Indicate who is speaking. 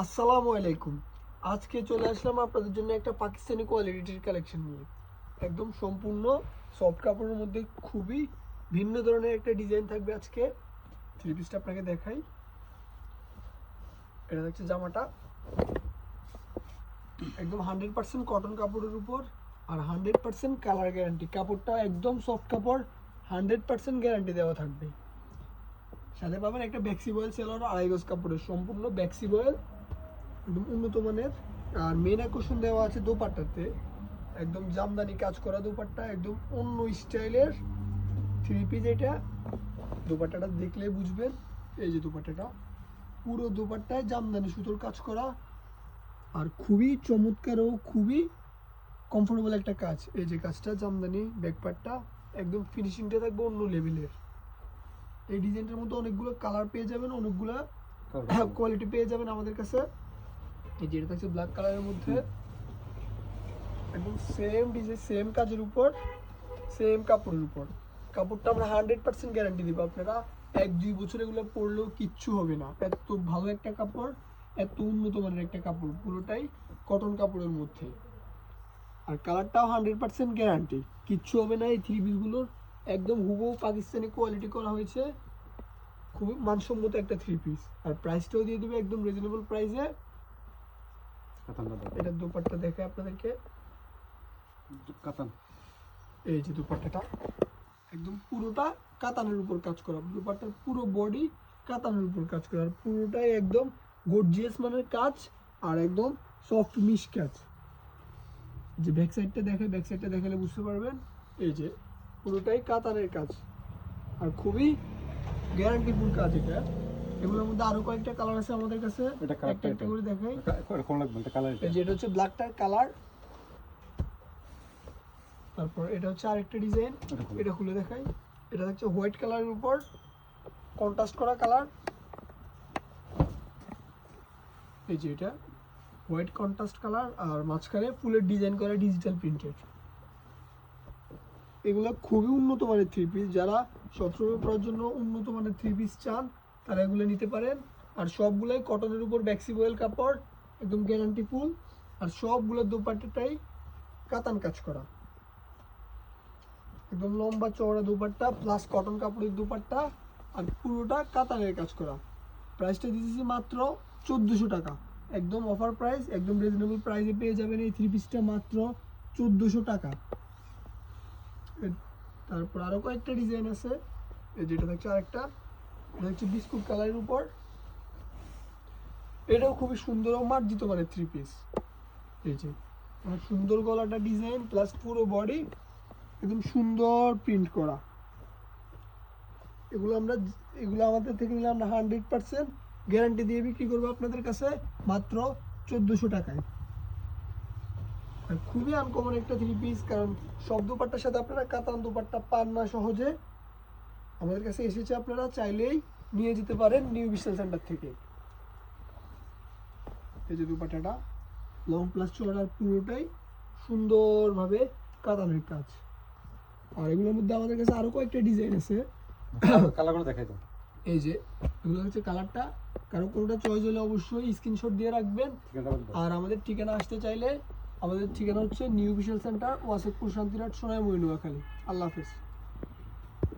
Speaker 1: আসসালামু আলাইকুম। আজকে চলে আসলাম আপনাদের জন্য একটা পাকিস্তানি কোয়ালিটির কালেকশন নিয়ে। একদম সম্পূর্ণ সফট কাপড়ের মধ্যে খুবই ভিন্ন ধরনের একটা ডিজাইন থাকবে আজকে। থ্রি পিসটা আপনাকে দেখাই। এটা দেখছে জামাটা। একদম হান্ড্রেড পার্সেন্ট কটন কাপড়ের উপর আর হান্ড্রেড পার্সেন্ট কালার গ্যারান্টি কাপড়টা একদম সফট কাপড় হান্ড্রেড পার্সেন্ট গ্যারান্টি দেওয়া থাকবে। সাথে পাবেন একটা ব্যাক্সি বয়েল সেলার আড়াই গজ কাপড়ের। সম্পূর্ণ ব্যাক্সি বয়েল উন্নত মানের। আর মেন আকর্ষণ দেওয়া আছে দোপাট্টাতে। একদম জামদানি কাজ করা দোপাট্টা একদম অন্য স্টাইলের থ্রি পিস এটা। দোপাট্টাটা দেখলে বুঝবেন এই যে দোপাট্টাটা। পুরো দোপাট্টায় জামদানি সুতোর কাজ করা। আর খুবই চমৎকার ও খুবই কমফোর্টেবল একটা কাজ। এই যে কাজটা জামদানি ব্যাকপার্টটা একদম ফিনিশিংটা থাকবে অন্য লেভেলের এই ডিজাইনটার মধ্যে অনেকগুলো কালার পেয়ে যাবেন অনেকগুলো কোয়ালিটি পেয়ে যাবেন আমাদের কাছে। এই যেটা থাকছে ব্ল্যাক কালারের মধ্যে। একদম সেম ডিজাইন সেম কাজের উপর সেম কাপড়ের উপর। কাপড়টা আমরা হান্ড্রেড পার্সেন্ট গ্যারান্টি দিব আপনারা। এক, দুই বছর এগুলো পরলেও কিচ্ছু হবে না। এত ভালো একটা কাপড়, এত উন্নত মানের একটা কাপড়, পুরোটাই কটন কাপড়ের মধ্যে। আর কালারটাও হান্ড্রেড পার্সেন্ট গ্যারান্টি কিচ্ছু হবে না এই থ্রি পিসগুলোর একদম হুবহু পাকিস্তানি কোয়ালিটি করা হয়েছে। খুবই মানসম্মত একটা থ্রি পিস আর প্রাইসটাও দিয়ে দেবে একদম রিজনেবল প্রাইসে এটা দুপাট্টা দেখে আপনাদেরকে।
Speaker 2: কাতান।
Speaker 1: এই যে দুপাট্টাটা একদম পুরোটা কাতানের উপর কাজ করা। দুপাট্টার পুরো বডি কাতানের উপর কাজ করা। আর পুরোটাই একদম গর্জিয়াস মানের কাজ আর একদম সফট মিশ কাজ। যে ব্যাক সাইডটা দেখে ব্যাক সাইডটা দেখালে বুঝতে পারবেন। এই যে পুরোটাই কাতানের কাজ। আর খুবই গ্যারান্টিফুল কাজ এটা। এগুলোর মধ্যে আরও কয়েকটা কালার আছে আমাদের কাছে।
Speaker 2: এটা
Speaker 1: একটা একটা করে দেখাই।
Speaker 2: কোন লাগবে? এটা কালার
Speaker 1: এই যে এটা হচ্ছে ব্ল্যাকটার কালার তারপর এটা হচ্ছে আরেকটা ডিজাইন
Speaker 2: এটা খুলে।
Speaker 1: দেখাই। এটা হচ্ছে হোয়াইট কালারের উপর কন্ট্রাস্ট করা কালার এই যে এটা হোয়াইট কন্ট্রাস্ট কালার আর মাঝখানে ফুলের ডিজাইন করা ডিজিটাল প্রিন্টেড এগুলো খুবই উন্নত মানের থ্রি পিস যারা সবসময় পরার জন্য উন্নত মানের থ্রি পিস চান তারা এগুলো নিতে পারেন। আর সবগুলাই কটনের উপর ব্যাক্সি বয়েল কাপড়, একদম গ্যারান্টি ফুল আর সবগুলোর দোপাট্টাটাই কাতান কাজ করা। একদম লম্বা চওড়া দুপাট্টা প্লাস কটন কাপড়ের দুপাট্টা। আর পুরোটা কাতানের কাজ করা। প্রাইসটা দিতেছি মাত্র চোদ্দোশো টাকা। একদম অফার প্রাইস একদম রিজনেবল প্রাইসে পেয়ে যাবেন এই থ্রি পিসটা মাত্র চোদ্দোশো টাকা। তারপর আরও কয়েকটা ডিজাইন আছে। যেটা দেখছে আরেকটা। হচ্ছে বিস্কুট কালারের উপর। এটাও খুবই সুন্দর মার্জিত মানে থ্রি পিস এই যে সুন্দর গলাটা ডিজাইন প্লাস পুরো বডি একদম সুন্দর প্রিন্ট করা। এগুলো আমরা, এগুলো আমাদের থেকে নিলে আমরা হান্ড্রেড পার্সেন্ট গ্যারান্টি দিয়ে বিক্রি করব আপনাদের কাছে মাত্র চোদ্দোশো টাকায়। খুবই আনকমন একটা থ্রি পিস কারণ সব দুপাট্টার সাথে আপনারা কাতান দুপাট্টা পান না সহজে। আমাদের কাছে এসেছে আপনারা চাইলেই নিয়ে যেতে পারেন নিউ বিশাল সেন্টার থেকে। এই যে দুপাটাটা লং প্লাস চড়ার পুরোটাই সুন্দরভাবে কাতানের কাজ। আর এগুলোর মধ্যে আমাদের কাছে আরও কয়েকটা ডিজাইন আছে।
Speaker 2: কালারগুলো দেখাই দাও।
Speaker 1: এই যে এগুলো হচ্ছে কালারটা। কারও কোনোটা চয়েস হলে অবশ্যই স্ক্রিনশট দিয়ে রাখবেন। আর আমাদের ঠিকানা আসতে চাইলে আমাদের ঠিকানা হচ্ছে নিউ বিশাল সেন্টার ওয়াসেকপুর শান্তিরাট সোনাই মহিনুয়াখালী আল্লাহ হাফেজ।